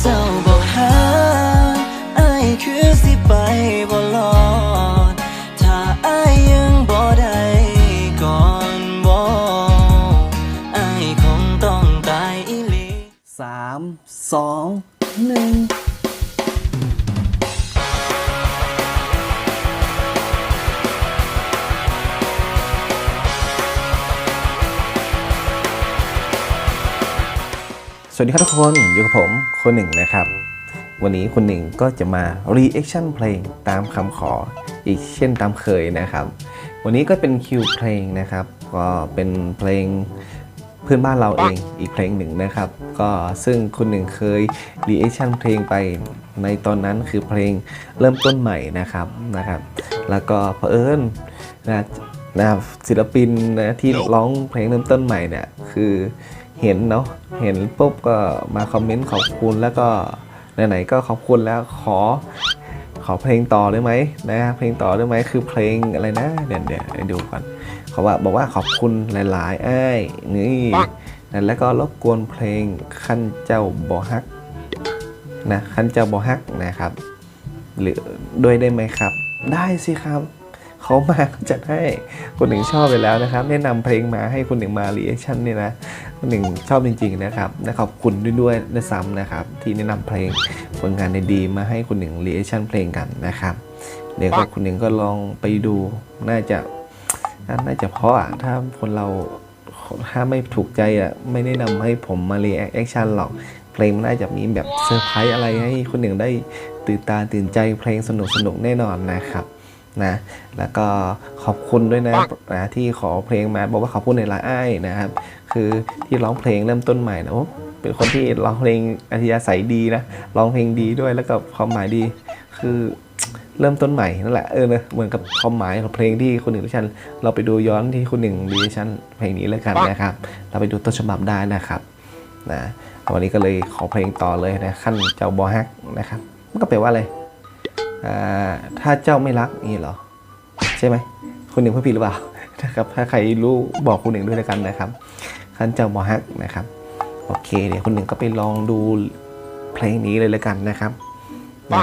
เสวัสดีครับทุกคนอยู่กับผมคนหนึ่งนะครับ วันนี้คนหนึ่งก็จะมา reaction เพลงตามคำขออีกเช่นตามเคยนะครับ วันนี้ก็เป็นคิวเพลงนะครับ ก็เป็นเพลงเพื่อนบ้านเราเองอีกเพลงหนึ่งนะครับ ก็ซึ่งคนหนึ่งเคย reaction เพลงไปในตอนนั้นคือเพลงเริ่มต้นใหม่นะครับนะครับ แล้วก็เผอิญนะนะศิลปินนะที่ร้องเพลงเริ่มต้นใหม่เนี่ยคือ เห็นเนาะเห็นปุ๊บก็มาคอมเมนต์ขอบคุณแล้วก็ไหนๆก็ขอบคุณแล้วขอขอเพลงต่อได้ไหมนะเพลงต่อได้ไหมคือเพลงอะไรนะเดี๋ยวเดี๋ยวให้ดูก่อนเขาว่าบอกว่าขอบคุณหลายๆไอ้นี่นะแล้วก็รบกวนเพลงขั้นเจ้าบอฮักนะขั้นเจ้าบอฮักนะครับ หรือด้วยได้ไหมครับ ได้สิครับเขามาจัดให้คุณหนึ่งชอบไปแล้วนะครับแนะนำเพลงมาให้คุณหนึ่งมารีแอคชั่นเนี่ยนะ หนึ่งชอบจริงๆนะครับและขอบคุณด้วยด้วยด้วยซ้ำนะครับ ที่แนะนำเพลงผลงานดีๆมาให้คุณหนึ่งรีแอคชั่นเพลงกันนะครับ เดี๋ยวก็คุณหนึ่งก็ลองไปดูน่าจะน่าจะเพราะอะถ้าคนเราถ้าไม่ถูกใจอะไม่แนะนำให้ผมมารีแอคชั่นหรอกเพลงมันน่าจะมีแบบเซอร์ไพรส์อะไรให้คนหนึ่งได้ตื่นตาตื่นใจเพลงสนุกสนุกแน่นอนนะครับนะแล้วก็ขอบคุณด้วยนะนะที่ขอเพลงมาบอกว่าขอบคุณในลาอ้ายนะครับ คือที่ร้องเพลงเริ่มต้นใหม่นะโอ้เป็นคนที่ร้องเพลงอัธยาศัยดีนะร้องเพลงดีด้วยแล้วก็ความหมายดี คือเริ่มต้นใหม่นั่นแหละเออนะเหมือนกับความหมายของเพลงที่คุณหนึ่งดิฉัน เราไปดูย้อนที่คุณหนึ่งดิฉันเพลงนี้แล้วกันนะครับ เราไปดูต้นฉบับได้นะครับนะวันนี้ก็เลยขอเพลงต่อเลยนะขั้นเจ้าบอฮักนะครับมันก็แปลว่าอะไรอ่าถ้าเจ้าไม่รักนี่เหรอ ใช่ไหมคุณหนึ่งพูดผิดหรือเปล่านะครับถ้าใครรู้บอกคุณหนึ่งด้วยแล้วกันนะครับ ขันเจ้าบอฮักนะครับ โอเค เดี๋ยวคุณหนึ่งก็ไปลองดูเพลงนี้เลยแล้วกันนะครับอ่า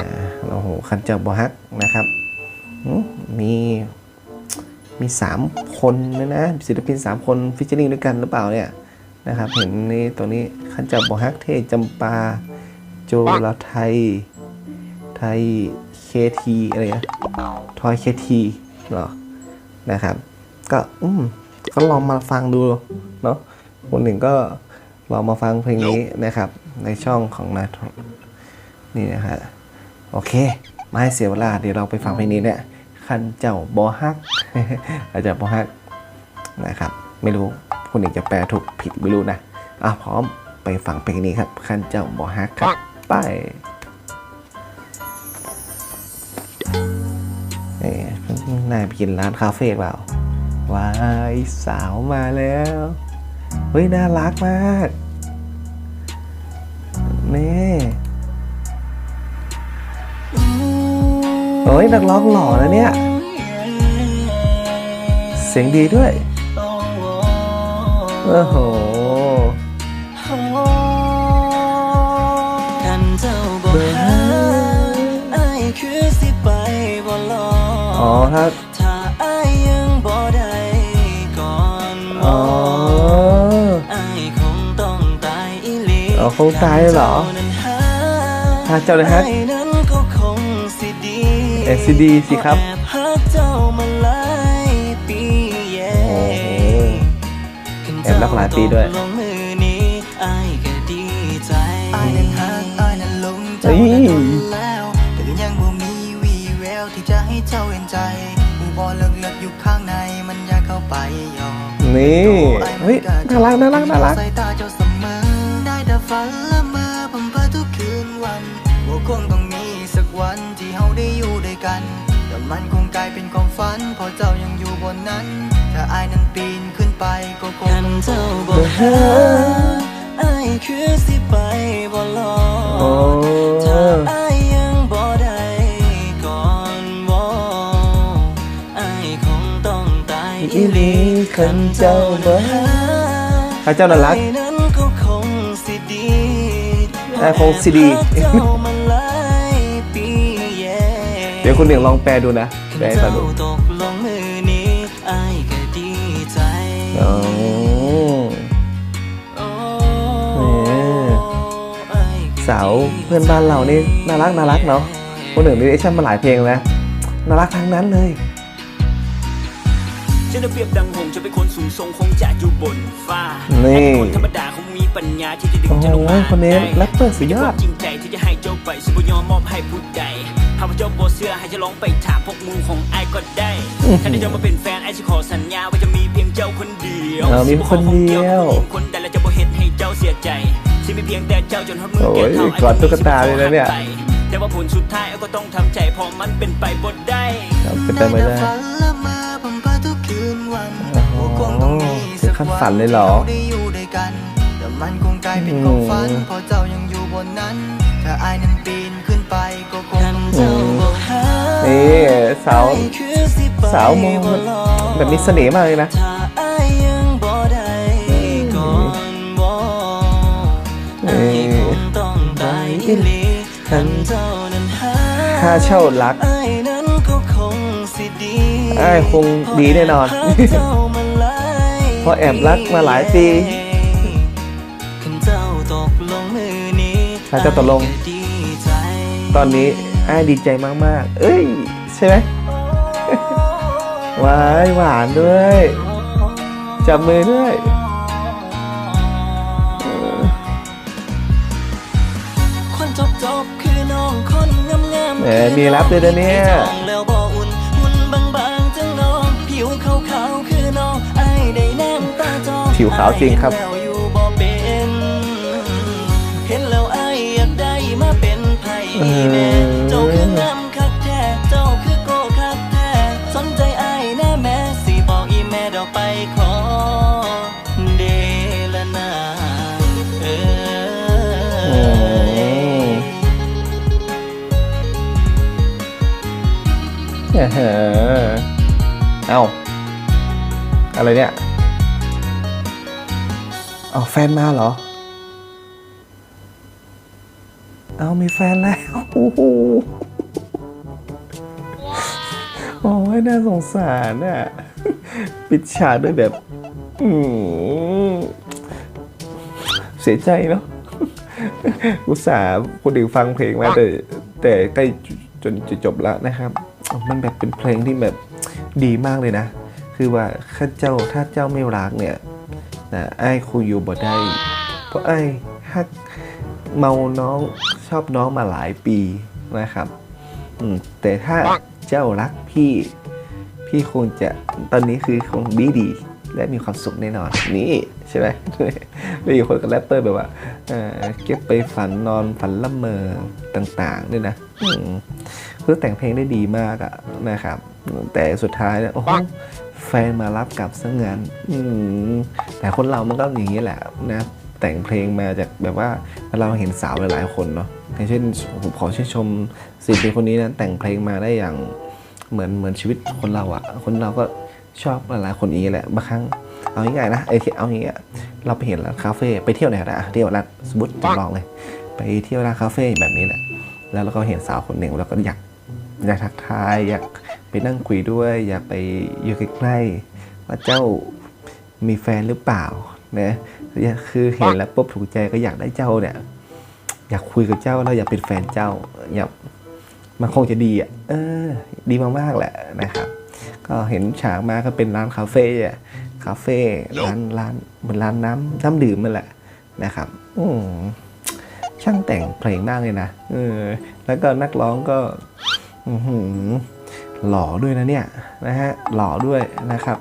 โอ้โหคันเจ้าบอฮักนะครับมีมีสามคนนะนะศิลปินสามคนฟิชเชอริงด้วยกันหรือเปล่าเนี่ยนะครับ เห็นนี่ตัวนี้คันเจ้าบอฮักเทจำปา โจลาไทย ไทยเคทีอะไรนะทอยเคทีหรอนะครับ ก็อืมก็ลองมาฟังดูเนาะ คนหนึ่งก็ลองมาฟังเพลงนี้นะครับ ในช่องของนาทนี่นะฮะโอเค ไม่ให้เสียเวลา เดี๋ยวเราไปฟังเพลงนี้เนี่ยคันเจ้าบอฮัก อาจจะบอฮักนะครับ ไม่รู้คุณเอกจะแปลถูกผิดไม่รู้นะอะพร้อมไปฟังเพลงนี้ครับ คันเจ้าบอฮักครับไปเอ๊ะน่าไปกินร้านคาเฟ่เปล่าว้ายสาวมาแล้วเฮ้ย น่ารักมาก นี่เฮ้ย นักร้องหล่อนะเนี่ย เสียงดีด้วย โอ้โหคันเจ้าบอกหาอายคือสิไปบ่รอดอ๋อถ้า หลีอ๋อคงตายเหรอถ้าเจ้าได้ฮักอายนั้นก็คงสิดี SCD สิครับแอบฮักเจ้ามาหลายปีแย่โอ้โหแอบรักหลายปีด้วยลงมือนี้อายก็ดีใจอายนั้นฮักอายนั้นหลงเจ้าเฮ้ยนั้นทนแล้วแต่ก็ยังบ่มีวี่แววที่จะให้เจ้าเห็นใจหูบอเลิกเลิกๆอยู่ข้างในมันอยากเข้าไปยอมนี่เฮ้ยน่ารักน่ารักน่ารัก เฮาได้อยู่ด้วยกัน แต่มันคงกลายเป็นความฝันเพราะเจ้ายังอยู่บนนั้น ถ้าอายนั้นปีนขึ้นไปก็คงคันต้องเจ้าบอกหาอายคือสิไปบ่รอโอ้ดถ้าอายยังบ่ได้ก่อนบ่อายคงต้องตายอีหลีคันเจ้าบ่หาถ้าเจ้าน่ารักอายนั้นก็คงสิดี ดี๋ยวคุณหนึ่งลองแปลดูนะแปลให้ฟังเจ้าดูตกลงมือนี้อายก็ดีใจอ๋อโอ้แหมอายก็สาวเพื่อนบ้านเรานี่น่ารักน่ารักเนาะคุณหนึ่งรีแอคชั่นมาหลายเพลงแล้วน่ารักทั้งนั้นเลยฉันจะเปรียบดังหงส์จะเป็นคนสูงทรงคงจะอยู่บนฟ้านี่แต่คนธรรมดาคงมีปัญญาที่จะดึงโอ้โหจะลงมาคนนี้ได้แรปเปอร์สุดยอดมีความจริงใจที่จะให้เจ้าไปสิบยอมมอบให้ผู้ใด หากว่าเจ้าบ่เสื้อให้จะลองไปถามพวกมึงของไอ้ายก็ได้ถ้าได้เจ้ามาเป็นแฟนไอ้จะขอสัญญาว่าจะมีเพียงเจ้าคนเดียวเออมีคนเดียวสิบ่ขอของเกี่ยวกับผู้หญิงคนใดและจะบ่เฮ็ดให้เจ้าเสียใจที่มีเพียงแต่เจ้าจนทอดมือโอ้ยแก่เท่าไอ้กอดตุ๊กตาเลยนะเนี่ยแต่ว่าผลสุดท้ายไอ้ก็ต้องทำใจเพราะมันเป็นไปบ่ได้ครับเป็นไปไม่ได้ฝันละเมอผมพาทุกคืนวันโอ้โหคงต้องมีสักถึงขั้นฝันเลยเหรอที่าได้อยู่ด้วยกันแต่มันคงกลายเป็นความฝันอืมเพราะเจ้ายังอยู่บนนั้นถ้าอายนั้นปี นขึ้นไปก็คงคันเจ้าบอกหานี่สาวอคือสิไปสาวมองบ่รอแบบมีเสน่ห์มากเลยนะถ้าอายยังบ่ได้ก่อนบ่อายคงต้องตายอีหลีคันเจ้านั้นหาค่าเช่ารักอายนั้นก็คงสิดีอ้ายคงดีแน่นอนเพราะหากเจ้ามาหลายเพราะแอบรักมาหลายปีคันเจ้าตกลงมือนี้ถ้าเจ้าตกลงอ้ายดีใจ ตอนนี้ไอ้ายดีใจมากๆ เอ้ย ใช่ไหมหวานหวานด้วย จับมือด้วยคนจบจบๆคือน้องคนงามงามแหมมีรับด้วยนะเนี่ยแล้วบ่อุ่นหุ่นบางบางๆจังน้องผิวขาวขาวๆคือน้องไอ้ายได้แนมตาจองผิวขาวจริงครับอ้ายเห็นแล้วอยู่บ่ ไผแน่เจ้าคืองามคักแท้เจ้าคือโกคักแท้สนใจไอ้ายแน่แม่สิบอกอีแม่ดอกไปขอเดลนาเออือมเออเอ้าอะไรเนี่ยเอาแฟนมาเหรอ เอามีแฟนแล้ว โอ้โหโอ้ยน่าสงสารอะ ปิดฉากด้วยแบบอืมเสียใจเนาะอุตส่าห์คนอื่นฟังเพลงมาแต่แต่ใกล้จนจะจบแล้วนะครับ มันแบบเป็นเพลงที่แบบดีมากเลยนะ คือว่าข้าเจ้าถ้าเจ้าไม่รักเนี่ยนะไอ้คุยอยู่บ่ได้ เพราะไอ้ฮักเมาน้อง ชอบน้องมาหลายปีนะครับอืมแต่ถ้าเจ้ารักพี่ พี่คงจะตอนนี้คือคงดีดี และมีความสุขแน่นอนนี่ใช่ไหมมีอยู่คนกับแรปเปอร์แบบว่าเอ่อเก็บไปฝันนอนฝันละเมอต่างๆด้วยนะอืมคือแต่งเพลงได้ดีมากอะนะครับ แต่สุดท้ายเนี่ยโอ้โหแฟนมารับกลับซะงั้นอืมแต่คนเรามันก็อย่างนี้แหละนะแต่งเพลงมาจากแบบว่าเราเห็นสาวหลายๆคนเนาะ อย่างเช่นผมขอชื่นชมศิลปินคนนี้นะแต่งเพลงมาได้อย่างเหมือนเหมือนชีวิตคนเราอะคนเราก็ชอบหลายๆคนนี้แหละบางครั้งเอาง่ายๆนะไอ้ที่เอาอย่างเงี้ยเราไปเห็นร้านคาเฟ่ไปเที่ยวไหนก็ได้อะเที่ยวร้านสมมติจำลองเลย ไปเที่ยวร้านคาเฟ่แบบนี้แหละ แล้วเราก็เห็นสาวคนหนึ่งแล้วก็อยากอยากทักทายอยากไปนั่งคุยด้วย อยากไปอยู่ใกล้ๆว่าเจ้ามีแฟนหรือเปล่านะคือเห็นแล้วปุ๊บถูกใจก็อยากได้เจ้าเนี่ย อยากคุยกับเจ้าแล้วอยากเป็นแฟนเจ้าอยากมันคงจะดีอะเออ ดีมากๆแหละนะครับ ก็เห็นฉากมาก็เป็นร้านคาเฟ่อะคาเฟ่ร้านร้านเหมือนร้านน้ำน้ำดื่มมันแหละนะครับ อืมช่างแต่งเพลงมากเลยนะเออ แล้วก็นักร้องก็อือหือหล่อด้วยนะเนี่ยนะฮะหล่อด้วยนะครับ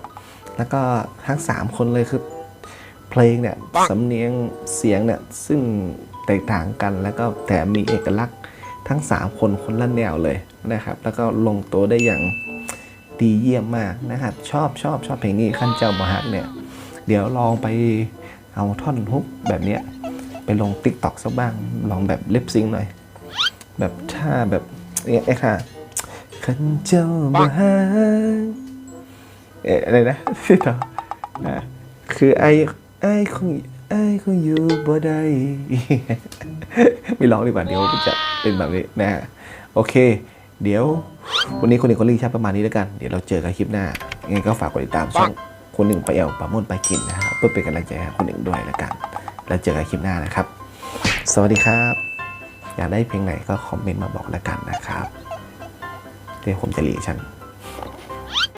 แล้วก็ทั้งสามคนเลยคือเพลงเนี่ยสำเนียงเสียงเนี่ยซึ่ง แตกต่างกัน แล้วก็แต่มีเอกลักษณ์ทั้ง 3 คนคนละแนวเลยนะครับ แล้วก็ลงตัวได้อย่างดีเยี่ยมมากนะครับ ชอบชอบชอบเพลงนี้ขั้นเจ้าบฮักเนี่ย เดี๋ยวลองไปเอาท่อนฮุกแบบเนี้ยไปลงติ๊กต็อกสักบ้าง ลองแบบเล็บซิงหน่อย แบบท่าแบบเอ๊ะค่ะขั้นเจ้าบฮักเอ๊ะอะไรนะพี่ต่ออะคือไอ้ไอ้คง ไอ้คงอยู่บ่ได้ไม่ร้องดีกว่าเดี๋ยวจะเป็นแบบนี้นะฮะโอเค เดี๋ยว วันนี้คนหนึ่งคนรีชับประมาณนี้แล้วกัน เดี๋ยวเราเจอกันคลิปหน้ายังไงก็ฝากกดติดตามช่องคนหนึ่งไปเอลปามุ่นไปกินนะครับเพื่อเป็นกำลังใจให้คนหนึ่งด้วยแล้วกัน แล้วเจอกันคลิปหน้านะครับ สวัสดีครับ อยากได้เพลงไหนก็คอมเมนต์มาบอกแล้วกันนะครับเดี๋ยวผมจะรีแอคชั่น